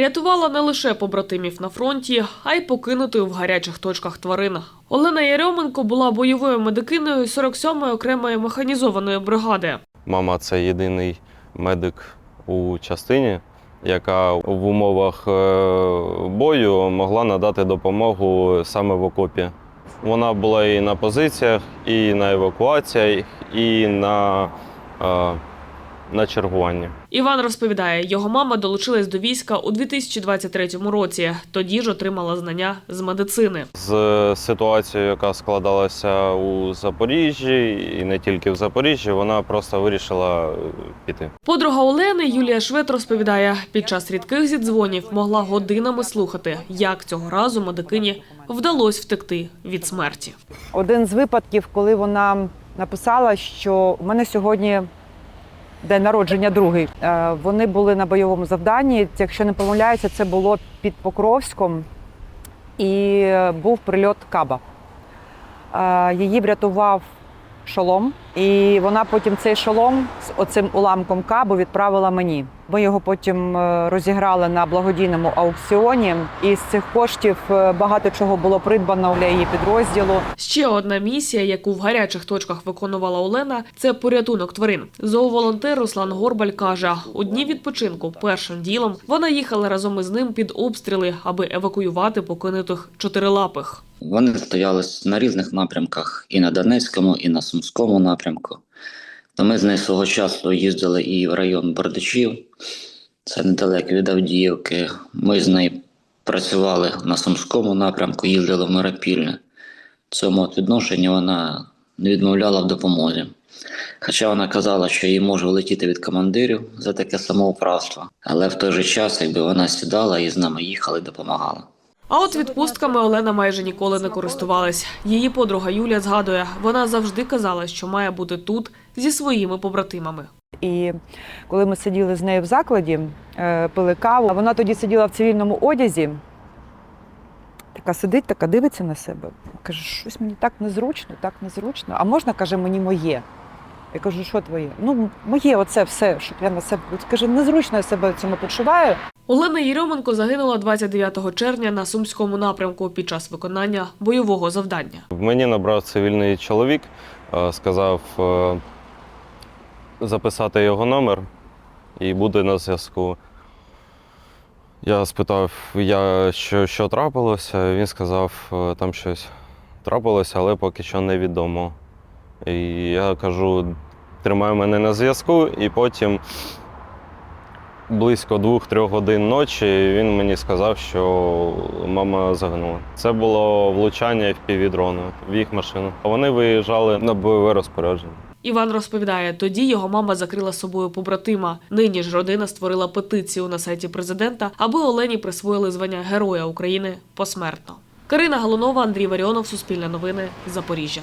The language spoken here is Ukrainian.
Рятувала не лише побратимів на фронті, а й покинутою в гарячих точках тварин. Олена Ярьоменко була бойовою медикиною 47-ї окремої механізованої бригади. Мама це єдиний медик у частині, яка в умовах е, бою могла надати допомогу саме в окопі. Вона була і на позиціях, і на евакуаціях, і на, е, на чергуванні. Іван розповідає, його мама долучилась до війська у 2023 році. Тоді ж отримала знання з медицини. З ситуацією, яка складалася у Запоріжжі, і не тільки в Запоріжжі, вона просто вирішила е, піти. Подруга Олени Юлія Швед розповідає, під час рідких зідзвонів могла годинами слухати, як цього разу медикині вдалося втекти від смерті. Один з випадків, коли вона написала, що в мене сьогодні день народження другий. Е, Вони були на бойовому завданні. Якщо не помиляюся, це було під Покровськом і був прильот Каба. Е, Її врятував шолом, і вона потім цей шолом з оцим уламком кабу відправила мені. Ми його потім е, розіграли на благодійному аукціоні, і з цих коштів е, багато чого було придбано для її підрозділу. Ще одна місія, яку в гарячих точках виконувала Олена, це порятунок тварин. Зооволонтер Руслан Горбаль каже, у дні відпочинку першим ділом вона їхала разом із ним під обстріли, аби евакуювати покинутих чотирилапих. Вони стояли на різних напрямках і на Донецькому, і на Сумському напрямку. Ми з нею свого часу їздили і в район Бердичів, це недалеко від Авдіївки. Ми з нею працювали на Сумському напрямку, їздили в Миропільне. В цьому відношенні вона не відмовляла в допомозі. Хоча вона казала, що їй може влетіти від командирів за таке самоуправство, але в той же час, якби вона сідала і з нами їхала і допомагала. А от відпустками Олена майже ніколи не користувалась. Її подруга Юля згадує, вона завжди казала, що має бути тут зі своїми побратимами. І коли ми сиділи з нею в закладі, е, пили каву, вона тоді сиділа в цивільному одязі. Така сидить, така дивиться на себе. Каже, щось мені так незручно, так незручно. А можна, каже, мені моє. Я кажу, що твоє? Ну, моє, оце все, щоб я на себе. Каже, незручно я себе цьому почуваю. Олена Єрьоменко загинула 29 червня на сумському напрямку під час виконання бойового завдання. Мені набрав цивільний чоловік, е, сказав е, записати його номер і буде на зв'язку. Я спитав, я, що, що трапилося. Він сказав, е, там щось трапилося, але поки що невідомо. І я кажу, тримай мене на зв'язку, і потім близько двох-трьох годин ночі він мені сказав, що мама загинула. Це було влучання в півдрону в їх машину. Вони виїжджали на бойове розпорядження. Іван розповідає, тоді його мама закрила собою побратима. Нині ж родина створила петицію на сайті президента, аби Олені присвоїли звання Героя України посмертно. Карина Галунова, Андрій Варіонов, Суспільне новини, Запоріжжя.